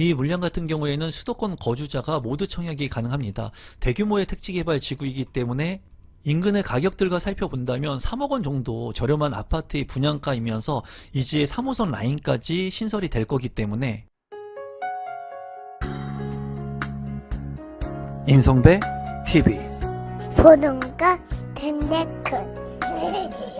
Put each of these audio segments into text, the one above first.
이 물량 같은 경우에는 수도권 거주자가 모두 청약이 가능합니다. 대규모의 택지 개발 지구이기 때문에 인근의 가격들과 살펴본다면 3억 원 정도 저렴한 아파트의 분양가이면서 이지의 3호선 라인까지 신설이 될 거기 때문에 임성배 TV 보동과 덴데크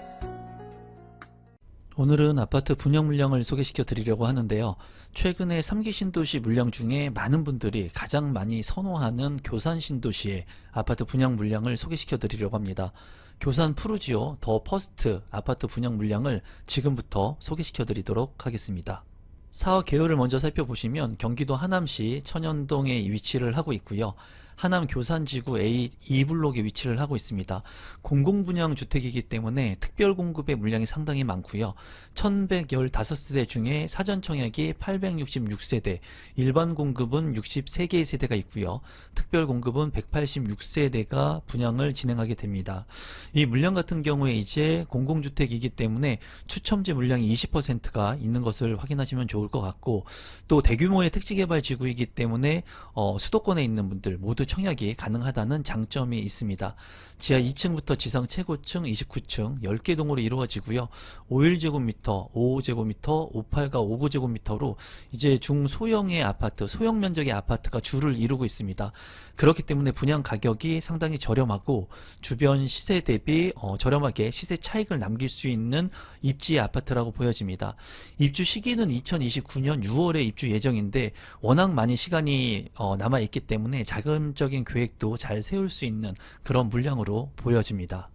오늘은 아파트 분양 물량을 소개시켜 드리려고 하는데요. 최근에 3기 신도시 물량 중에 많은 분들이 가장 많이 선호하는 교산 신도시의 아파트 분양 물량을 소개시켜 드리려고 합니다. 교산 푸르지오 더 퍼스트 아파트 분양 물량을 지금부터 소개시켜 드리도록 하겠습니다. 사업 개요를 먼저 살펴보시면 경기도 하남시 천연동에 위치를 하고 있고요. 하남 교산지구 A 2블록에 위치를 하고 있습니다. 공공분양 주택이기 때문에 특별 공급의 물량이 상당히 많고요. 1115세대 중에 사전 청약이 866세대, 일반 공급은 63개의 세대가 있고요. 특별 공급은 186세대가 분양을 진행하게 됩니다. 이 물량 같은 경우에 이제 공공주택이기 때문에 추첨제 물량이 20%가 있는 것을 확인하시면 좋을 것 같고 또 대규모의 택지개발 지구이기 때문에 어, 수도권에 있는 분들 모두 청약이 가능하다는 장점이 있습니다. 지하 2층부터 지상 최고층 29층 10개 동으로 이루어지고요. 51제곱미터, 55제곱미터, 58과 59제곱미터로 이제 중소형의 아파트, 소형 면적의 아파트가 주를 이루고 있습니다. 그렇기 때문에 분양 가격이 상당히 저렴하고 주변 시세 대비 어, 저렴하게 시세 차익을 남길 수 있는 입지의 아파트라고 보여집니다. 입주 시기는 2029년 6월에 입주 예정인데 워낙 많이 시간이 어, 남아 있기 때문에 자금적인 계획도 잘 세울 수 있는 그런 물량으로 보여집니다.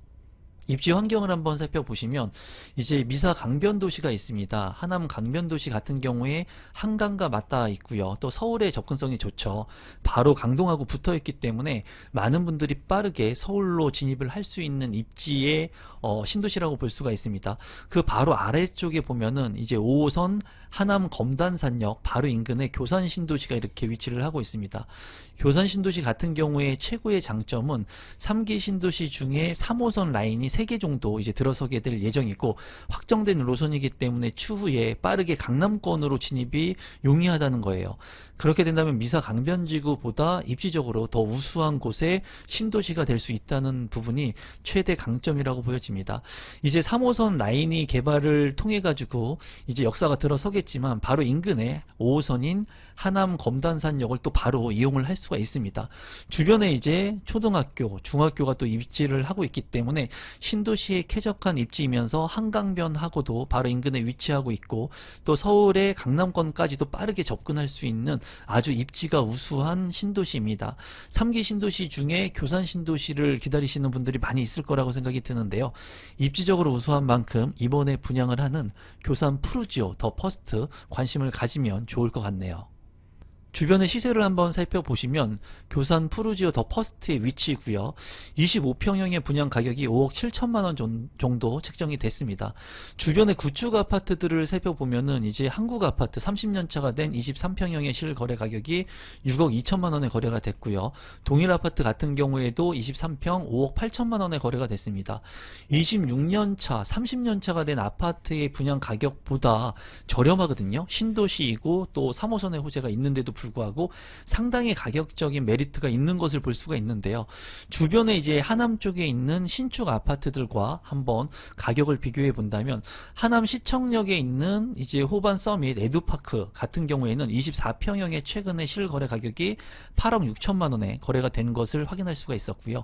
입지 환경을 한번 살펴보시면 이제 미사 강변 도시가 있습니다. 하남 강변 도시 같은 경우에 한강과 맞닿아 있고요. 또 서울의 접근성이 좋죠. 바로 강동하고 붙어 있기 때문에 많은 분들이 빠르게 서울로 진입을 할 수 있는 입지의 어, 신도시라고 볼 수가 있습니다. 그 바로 아래쪽에 보면은 이제 5호선 하남 검단산역 바로 인근에 교산 신도시가 이렇게 위치를 하고 있습니다. 교산 신도시 같은 경우에 최고의 장점은 3기 신도시 중에 3호선 라인이 3개 정도 이제 들어서게 될 예정이고 확정된 노선이기 때문에 추후에 빠르게 강남권으로 진입이 용이하다는 거예요. 그렇게 된다면 미사 강변지구보다 입지적으로 더 우수한 곳에 신도시가 될 수 있다는 부분이 최대 강점이라고 보여집니다. 이제 3호선 라인이 개발을 통해 가지고 이제 역사가 들어서겠지만 바로 인근에 5호선인 하남 검단산역을 또 바로 이용을 할 수가 있습니다. 주변에 이제 초등학교, 중학교가 또 입지를 하고 있기 때문에 신도시에 쾌적한 입지이면서 한강변하고도 바로 인근에 위치하고 있고 또 서울의 강남권까지도 빠르게 접근할 수 있는 아주 입지가 우수한 신도시입니다. 3기 신도시 중에 교산 신도시를 기다리시는 분들이 많이 있을 거라고 생각이 드는데요. 입지적으로 우수한 만큼 이번에 분양을 하는 교산 푸르지오 더 퍼스트 관심을 가지면 좋을 것 같네요. 주변의 시세를 한번 살펴보시면 교산 푸르지오 더 퍼스트의 위치이고요. 25평형의 분양 가격이 5억 7천만 원 정- 정도 책정이 됐습니다. 주변의 구축 아파트들을 살펴보면은 이제 한국 아파트 30년 차가 된 23평형의 실거래 가격이 6억 2천만 원에 거래가 됐고요. 동일 아파트 같은 경우에도 23평 5억 8천만 원에 거래가 됐습니다. 26년 차, 30년 차가 된 아파트의 분양 가격보다 저렴하거든요. 신도시이고 또 3호선의 호재가 있는데도 불구하고 상당히 가격적인 메리트가 있는 것을 볼 수가 있는데요. 주변에 이제 하남 쪽에 있는 신축 아파트들과 한번 가격을 비교해 본다면 하남 시청역에 있는 이제 호반 서밋 에두파크 같은 경우에는 24평형의 최근의 실거래 가격이 8억 6천만 원에 거래가 된 것을 확인할 수가 있었고요.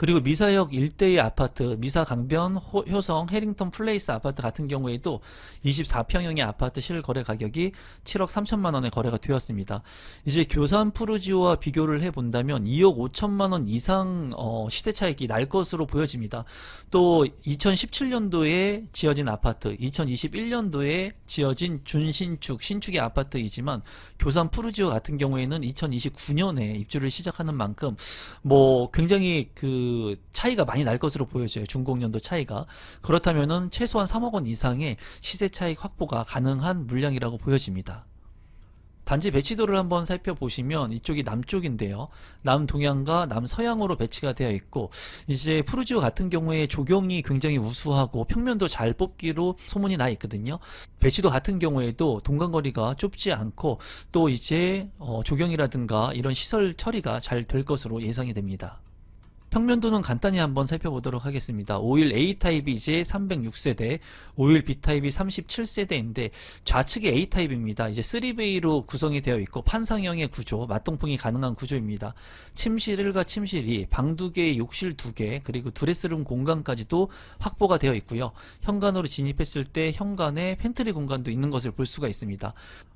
그리고 미사역 일대의 아파트, 미사 강변, 호- 효성, 해링턴 플레이스 아파트 같은 경우에도 24평형의 아파트 실거래 가격이 7억 3천만 원에 거래가 되었습니다. 이제 교산 푸르지오와 비교를 해본다면 2억 5천만 원 이상 어, 시세 차익이 날 것으로 보여집니다. 또 2017년도에 지어진 아파트, 2021년도에 지어진 준신축, 신축의 아파트이지만 교산 푸르지오 같은 경우에는 2029년에 입주를 시작하는 만큼 뭐 굉장히 그 차이가 많이 날 것으로 보여져요. 준공년도 차이가. 그렇다면은 최소한 3억 원 이상의 시세 차익 확보가 가능한 물량이라고 보여집니다. 단지 배치도를 한번 살펴보시면 이쪽이 남쪽인데요. 남동향과 남서향으로 배치가 되어 있고 이제 푸르지오 같은 경우에 조경이 굉장히 우수하고 평면도 잘 뽑기로 소문이 나 있거든요. 배치도 같은 경우에도 동간거리가 좁지 않고 또 이제 어, 조경이라든가 이런 시설 처리가 잘 될 것으로 예상이 됩니다. 평면도는 간단히 한번 살펴보도록 하겠습니다. 51 A타입이 이제 306세대, 51 B타입이 37세대인데 좌측이 A타입입니다. 이제 3베이로 구성이 되어 있고 판상형의 구조, 맞동풍이 가능한 구조입니다. 침실 1과 침실 2, 방 2개, 욕실 2개, 그리고 드레스룸 공간까지도 확보가 되어 있고요. 현관으로 진입했을 때 현관에 팬트리 공간도 있는 것을 볼 수가 있습니다.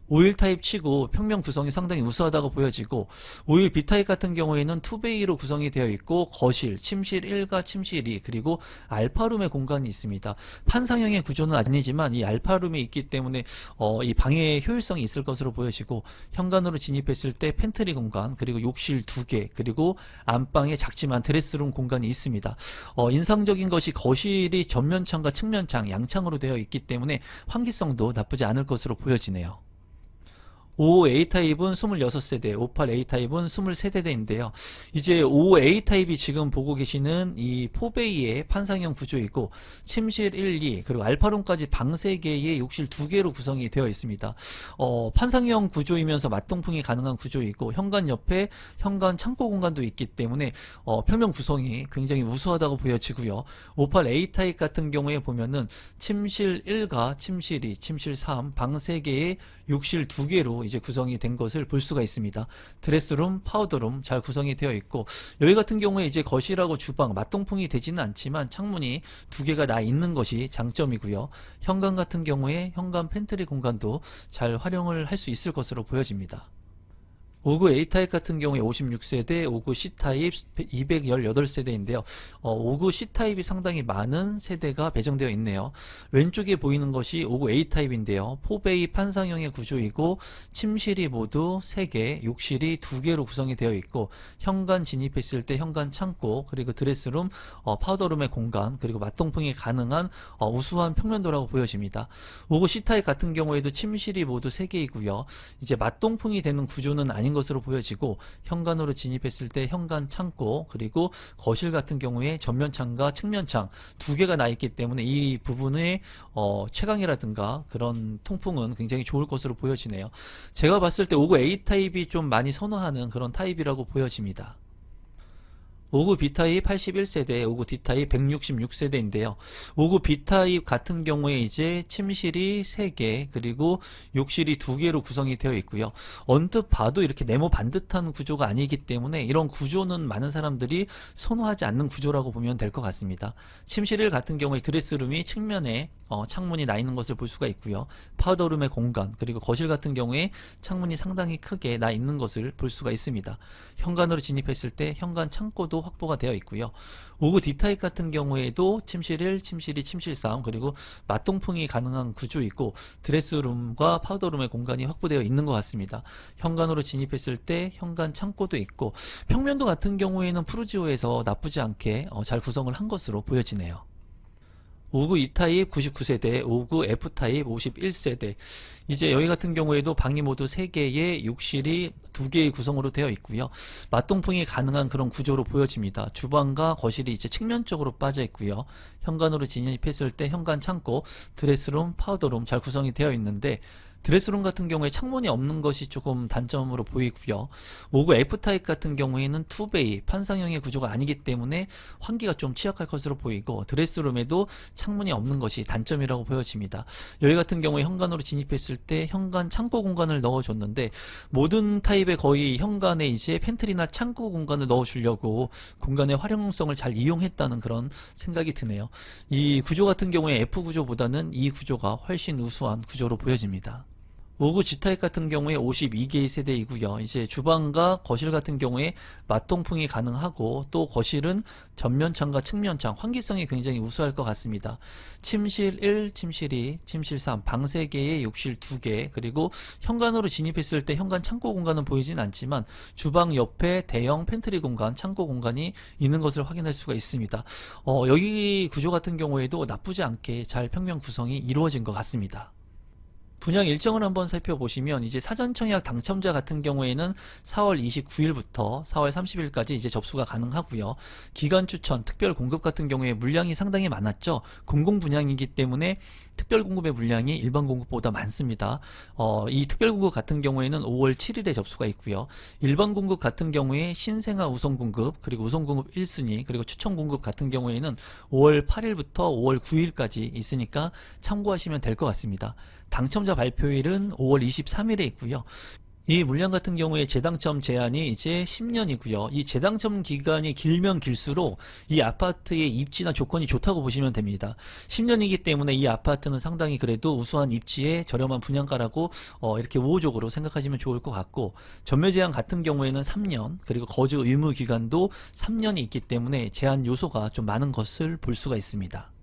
51 타입 치고 평면 구성이 상당히 우수하다고 보여지고 51 B 타입 같은 경우에는 투베이로 구성이 되어 있고 거실, 침실 1과 침실 2 그리고 알파룸의 공간이 있습니다. 판상형의 구조는 아니지만 이 알파룸이 있기 때문에 어, 이 방해의 효율성이 있을 것으로 보여지고 현관으로 진입했을 때 팬트리 공간 그리고 욕실 2개 그리고 안방에 작지만 드레스룸 공간이 있습니다. 어, 인상적인 것이 거실이 전면창과 측면창 양창으로 되어 있기 때문에 환기성도 나쁘지 않을 것으로 보여지네요. 55A 타입은 26세대, 58A 타입은 23세대인데요. 이제 55A 타입이 지금 보고 계시는 이 포베이의 판상형 구조이고 침실 1, 2 그리고 알파룸까지 방 3개의 욕실 2개로 구성이 되어 있습니다. 어, 판상형 구조이면서 맞동풍이 가능한 구조이고 현관 옆에 현관 창고 공간도 있기 때문에 어, 평면 구성이 굉장히 우수하다고 보여지고요. 58A 타입 같은 경우에 보면은 침실 1과 침실 2, 침실 3, 방 3개의 욕실 2개로 이제 구성이 된 것을 볼 수가 있습니다. 드레스룸, 파우더룸 잘 구성이 되어 있고 여기 같은 경우에 이제 거실하고 주방 맞동풍이 되지는 않지만 창문이 두 개가 나 있는 것이 장점이고요. 현관 같은 경우에 현관 팬트리 공간도 잘 활용을 할 수 있을 것으로 보여집니다. 59 A타입 같은 경우에 56세대, 59 C타입 218세대인데요. 어, 59 C타입이 상당히 많은 세대가 배정되어 있네요. 왼쪽에 보이는 것이 59 A타입인데요. 포베이 판상형의 구조이고 침실이 모두 3개, 욕실이 2개로 구성이 되어 있고 현관 진입했을 때 현관 창고, 그리고 드레스룸, 어, 파우더룸의 공간, 그리고 맞동풍이 가능한 어, 우수한 평면도라고 보여집니다. 59 C타입 같은 경우에도 침실이 모두 3개이고요. 이제 맞동풍이 되는 구조는 아닌 것으로 보여지고 현관으로 진입했을 때 현관 창고 그리고 거실 같은 경우에 전면창과 측면창 두 개가 나 있기 때문에 이 부분의 어, 최강이라든가 그런 통풍은 굉장히 좋을 것으로 보여지네요. 제가 봤을 때59 A 타입이 좀 많이 선호하는 그런 타입이라고 보여집니다. 59 B타입 81세대, 59 D타입 166세대인데요. 59 B타입 같은 경우에 이제 침실이 3개, 그리고 욕실이 2개로 구성이 되어 있고요. 언뜻 봐도 이렇게 네모 반듯한 구조가 아니기 때문에 이런 구조는 많은 사람들이 선호하지 않는 구조라고 보면 될 것 같습니다. 침실 1 같은 경우에 드레스룸이 측면에 어, 창문이 나 있는 것을 볼 수가 있고요. 파우더룸의 공간, 그리고 거실 같은 경우에 창문이 상당히 크게 나 있는 것을 볼 수가 있습니다. 현관으로 진입했을 때 현관 창고도 확보가 되어 있고요. 59 D타입 같은 경우에도 침실 1, 침실 2, 침실 3 그리고 맞동풍이 가능한 구조이고 드레스룸과 파우더룸의 공간이 확보되어 있는 것 같습니다. 현관으로 진입했을 때 현관 창고도 있고 평면도 같은 경우에는 푸르지오에서 나쁘지 않게 어, 잘 구성을 한 것으로 보여지네요. 59 E타입 99세대, 59 F타입 51세대. 이제 여기 같은 경우에도 방이 모두 3개의 욕실이 2개의 구성으로 되어 있고요. 맞동풍이 가능한 그런 구조로 보여집니다. 주방과 거실이 이제 측면적으로 빠져 있고요. 현관으로 진입했을 때 현관 창고, 드레스룸, 파우더룸 잘 구성이 되어 있는데 드레스룸 같은 경우에 창문이 없는 것이 조금 단점으로 보이고요. 59 F타입 같은 경우에는 투베이, 판상형의 구조가 아니기 때문에 환기가 좀 취약할 것으로 보이고 드레스룸에도 창문이 없는 것이 단점이라고 보여집니다. 여기 같은 경우에 현관으로 진입했을 때 현관 창고 공간을 넣어줬는데 모든 타입의 거의 현관에 이제 팬트리나 창고 공간을 넣어주려고 공간의 활용성을 잘 이용했다는 그런 생각이 드네요. 이 구조 같은 경우에 F 구조보다는 이 구조가 훨씬 우수한 구조로 보여집니다. 59 G타입 같은 경우에 52개의 세대이고요. 이제 주방과 거실 같은 경우에 맞동풍이 가능하고 또 거실은 전면창과 측면창 환기성이 굉장히 우수할 것 같습니다. 침실 1, 침실 2, 침실 3, 방 3개에 욕실 2개 그리고 현관으로 진입했을 때 현관 창고 공간은 보이진 않지만 주방 옆에 대형 팬트리 공간, 창고 공간이 있는 것을 확인할 수가 있습니다. 어, 여기 구조 같은 경우에도 나쁘지 않게 잘 평면 구성이 이루어진 것 같습니다. 분양 일정을 한번 살펴보시면 이제 사전 청약 당첨자 같은 경우에는 4월 29일부터 4월 30일까지 이제 접수가 가능하고요. 기간 추천, 특별 공급 같은 경우에 물량이 상당히 많았죠. 공공 분양이기 때문에 특별 공급의 물량이 일반 공급보다 많습니다. 어, 이 특별 공급 같은 경우에는 5월 7일에 접수가 있고요. 일반 공급 같은 경우에 신생아 우선 공급, 그리고 우선 공급 1순위, 그리고 추천 공급 같은 경우에는 5월 8일부터 5월 9일까지 있으니까 참고하시면 될 것 같습니다. 당첨자 발표일은 5월 23일에 있고요. 이 물량 같은 경우에 재당첨 제한이 이제 10년이고요. 이 재당첨 기간이 길면 길수록 이 아파트의 입지나 조건이 좋다고 보시면 됩니다. 10년이기 때문에 이 아파트는 상당히 그래도 우수한 입지에 저렴한 분양가라고 어, 이렇게 우호적으로 생각하시면 좋을 것 같고 전매 제한 같은 경우에는 3년 그리고 거주 의무 기간도 3년이 있기 때문에 제한 요소가 좀 많은 것을 볼 수가 있습니다.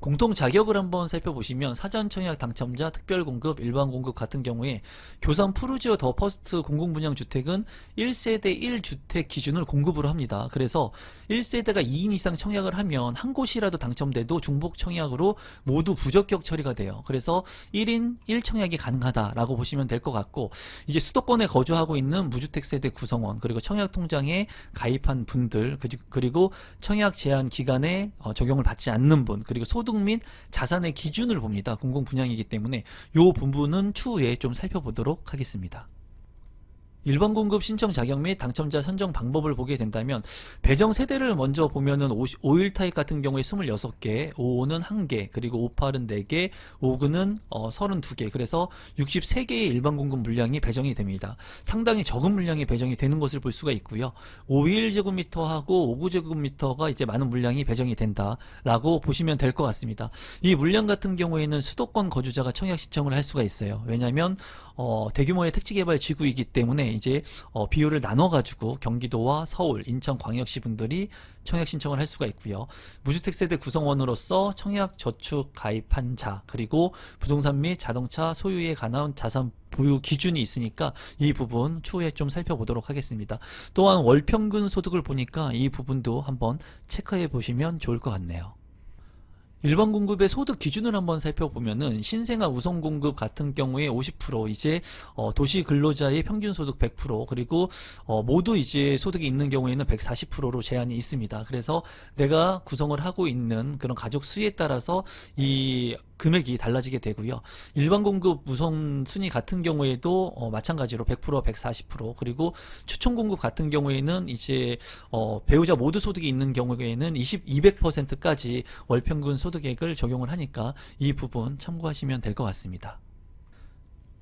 공통 자격을 한번 살펴보시면 사전 청약 당첨자, 특별 공급, 일반 공급 같은 경우에 교산 푸르지오 더 퍼스트 공공 분양 주택은 1세대 1주택 기준을 공급을 합니다. 그래서 1세대가 2인 이상 청약을 하면 한 곳이라도 당첨돼도 중복 청약으로 모두 부적격 처리가 돼요. 그래서 1인 1청약이 가능하다라고 보시면 될 것 같고 이제 수도권에 거주하고 있는 무주택 세대 구성원 그리고 청약 통장에 가입한 분들 그리고 청약 제한 기간에 어, 적용을 받지 않는 분 그리고 소득 및 자산의 기준을 봅니다. 공공 분양이기 때문에 요 부분은 추후에 좀 살펴보도록 하겠습니다. 일반 공급 신청 자격 및 당첨자 선정 방법을 보게 된다면 배정 세대를 먼저 보면은 5일 타입 같은 경우에 26개, 55는 1개, 그리고 58은 4개, 59는 어, 32개. 그래서 63개의 일반 공급 물량이 배정이 됩니다. 상당히 적은 물량이 배정이 되는 것을 볼 수가 있고요. 51 제곱미터하고 59 제곱미터가 이제 많은 물량이 배정이 된다라고 보시면 될 것 같습니다. 이 물량 같은 경우에는 수도권 거주자가 청약 신청을 할 수가 있어요. 왜냐하면 어, 대규모의 택지개발 지구이기 때문에 이제 어, 비율을 나눠가지고 경기도와 서울, 인천 광역시 분들이 청약 신청을 할 수가 있고요. 무주택 세대 구성원으로서 청약 저축 가입한 자 그리고 부동산 및 자동차 소유에 관한 자산 보유 기준이 있으니까 이 부분 추후에 좀 살펴보도록 하겠습니다. 또한 월 평균 소득을 보니까 이 부분도 한번 체크해 보시면 좋을 것 같네요. 일반 공급의 소득 기준을 한번 살펴보면은 신생아 우선 공급 같은 경우에 50% 이제 어, 도시 근로자의 평균 소득 100% 그리고 어, 모두 이제 소득이 있는 경우에는 140%로 제한이 있습니다. 그래서 내가 구성을 하고 있는 그런 가족 수에 따라서 이 금액이 달라지게 되고요. 일반 공급 우선 순위 같은 경우에도 어, 마찬가지로 100% 140% 그리고 추천 공급 같은 경우에는 이제 어, 배우자 모두 소득이 있는 경우에는 20 200%까지 월 평균 소득 액을 적용을 하니까 이 부분 참고하시면 될 것 같습니다.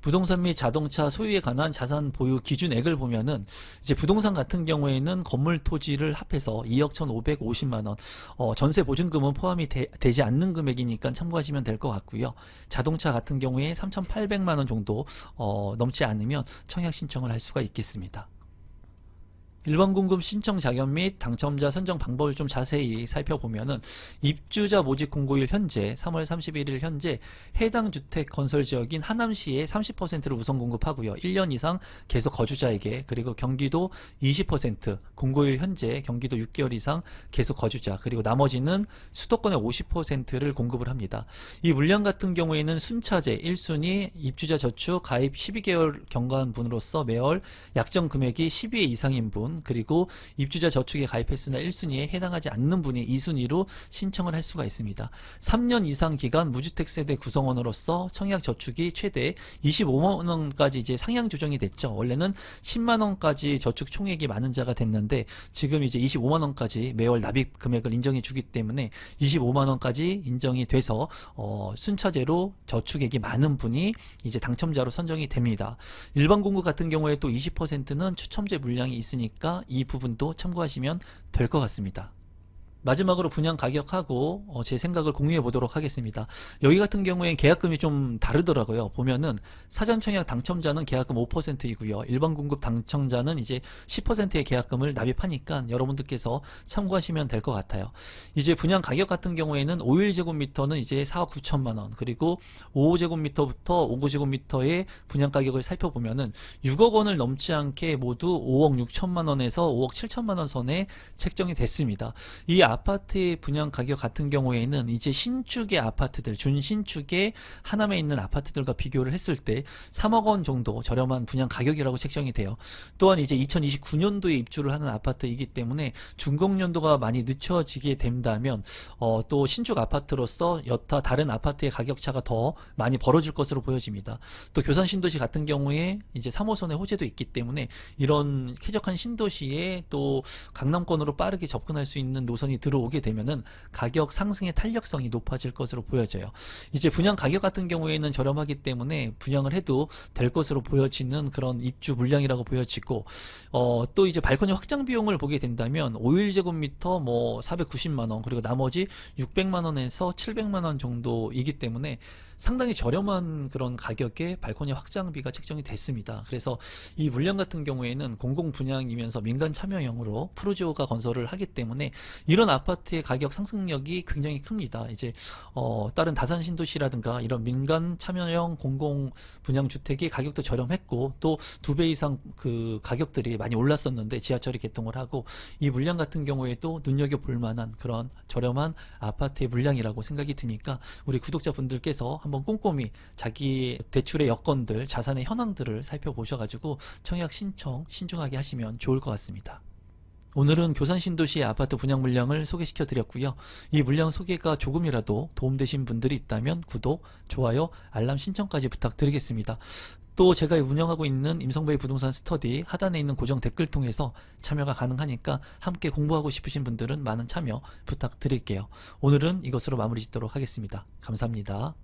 부동산 및 자동차 소유에 관한 자산 보유 기준액을 보면은 이제 부동산 같은 경우에는 건물 토지를 합해서 2억 1,550만 원, 어, 전세 보증금은 포함이 되, 지 않는 금액이니까 참고하시면 될 것 같고요. 자동차 같은 경우에 3,800만 원 정도 어, 넘지 않으면 청약 신청을 할 수가 있겠습니다. 일반 공급 신청 자격 및 당첨자 선정 방법을 좀 자세히 살펴보면은 입주자 모집 공고일 현재 3월 31일 현재 해당 주택 건설 지역인 하남시에 30%를 우선 공급하고요. 1년 이상 계속 거주자에게 그리고 경기도 20% 공고일 현재 경기도 6개월 이상 계속 거주자 그리고 나머지는 수도권의 50%를 공급을 합니다. 이 물량 같은 경우에는 순차제 1순위 입주자 저축 가입 12개월 경과한 분으로서 매월 약정 금액이 12회 이상인 분 그리고 입주자 저축에 가입했으나 1순위에 해당하지 않는 분이 2순위로 신청을 할 수가 있습니다. 3년 이상 기간 무주택 세대 구성원으로서 청약 저축이 최대 25만 원까지 이제 상향 조정이 됐죠. 원래는 10만 원까지 저축 총액이 많은 자가 됐는데 지금 이제 25만 원까지 매월 납입 금액을 인정해 주기 때문에 25만 원까지 인정이 돼서 어, 순차제로 저축액이 많은 분이 이제 당첨자로 선정이 됩니다. 일반 공급 같은 경우에 또 20%는 추첨제 물량이 있으니까 이 부분도 참고하시면 될 것 같습니다. 마지막으로 분양 가격하고 어, 제 생각을 공유해 보도록 하겠습니다. 여기 같은 경우엔 계약금이 좀 다르더라고요. 보면은 사전 청약 당첨자는 계약금 5%이고요. 일반 공급 당첨자는 이제 10%의 계약금을 납입하니까 여러분들께서 참고하시면 될 것 같아요. 이제 분양 가격 같은 경우에는 5일제곱미터는 이제 4억 9천만 원, 그리고 5제곱미터부터 5제곱미터의 분양 가격을 살펴보면은 6억 원을 넘지 않게 모두 5억 6천만 원에서 5억 7천만 원 선에 책정이 됐습니다. 이 아파트의 분양 가격 같은 경우에는 이제 신축의 아파트들, 준신축의 하남에 있는 아파트들과 비교를 했을 때 3억 원 정도 저렴한 분양 가격이라고 책정이 돼요. 또한 이제 2029년도에 입주를 하는 아파트이기 때문에 준공 연도가 많이 늦춰지게 된다면 어, 또 신축 아파트로서 여타 다른 아파트의 가격 차가 더 많이 벌어질 것으로 보여집니다. 또 교산 신도시 같은 경우에 이제 3호선의 호재도 있기 때문에 이런 쾌적한 신도시에 또 강남권으로 빠르게 접근할 수 있는 노선이 들어오게 되면은 가격 상승의 탄력성이 높아질 것으로 보여져요. 이제 분양 가격 같은 경우에는 저렴하기 때문에 분양을 해도 될 것으로 보여지는 그런 입주 물량이라고 보여지고 어, 또 이제 발코니 확장 비용을 보게 된다면 5일제곱미터 뭐 490만 원 그리고 나머지 600만 원에서 700만 원 정도이기 때문에 상당히 저렴한 그런 가격에 발코니 확장비가 책정이 됐습니다. 그래서 이 물량 같은 경우에는 공공 분양이면서 민간 참여형으로 프로지오가 건설을 하기 때문에 이런 아파트의 가격 상승력이 굉장히 큽니다. 이제 어, 다른 다산 신도시라든가 이런 민간 참여형 공공 분양 주택이 가격도 저렴했고 또 두 배 이상 그 가격들이 많이 올랐었는데 지하철이 개통을 하고 이 물량 같은 경우에도 눈여겨 볼 만한 그런 저렴한 아파트의 물량이라고 생각이 드니까 우리 구독자분들께서 한번 꼼꼼히 자기 대출의 여건들, 자산의 현황들을 살펴보셔가지고 청약 신청 신중하게 하시면 좋을 것 같습니다. 오늘은 교산 신도시의 아파트 분양 물량을 소개시켜 드렸고요. 이 물량 소개가 조금이라도 도움되신 분들이 있다면 구독, 좋아요, 알람 신청까지 부탁드리겠습니다. 또 제가 운영하고 있는 임성배의 부동산 스터디 하단에 있는 고정 댓글 통해서 참여가 가능하니까 함께 공부하고 싶으신 분들은 많은 참여 부탁드릴게요. 오늘은 이것으로 마무리 짓도록 하겠습니다. 감사합니다.